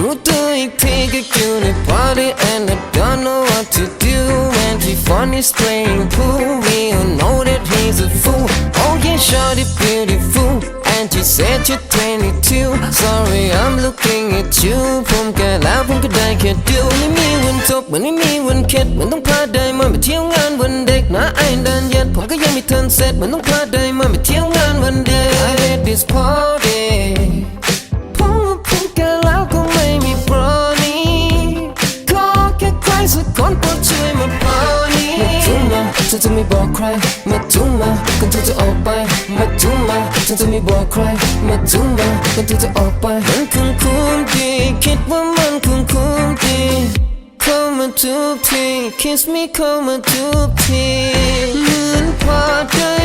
รู้ตัวอีกทีก็อยู่ใน party and I don't know what to do when he fun is playing pool we all know that he's a fool oh yeah shorty beautiful and she said you're 22 sorry I'm looking at you ผมแก่แล้วผมก็ได้แค่ดูไม่มีวันจบเหมือนไม่มีวันเข็ดเหมือนต้องพาได้มาไปเที่ยวงานวันเด็กนะไอ้ดันยัดผมก็ยังไม่ทันเสร็จเหมือนต้องพาได้มาไปเที่ยวงานวันเด็ก I hate this party ฉันจะไม่บอกใคร มาทุ่มมาก่อนเธอจะออกไป มาทุ่มมาฉันจะไม่บอกใคร มาทุ่มมาก่อนเธอจะออกไปมันคงคุ้มดีคิดว่ามันคงคุ้มดีเข้ามาทุกที kiss me เข้ามาทุกทีเหมือนพาได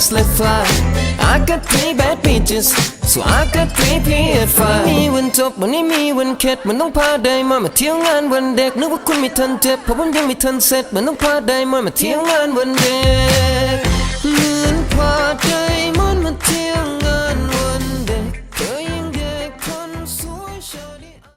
girl just let fly I got three bad bitches so I got three p s f มีวันจบวันนี้มีวันเข็ดมันต้องพาได้มามาเที่ยวงานวันเด็กนึกว่าคุณไม่ทันเจ็บเพราะผมยังไม่ทันเสร็จมันต้องพาได้มามาเที่ยวงานวันเด็กเหมือนพา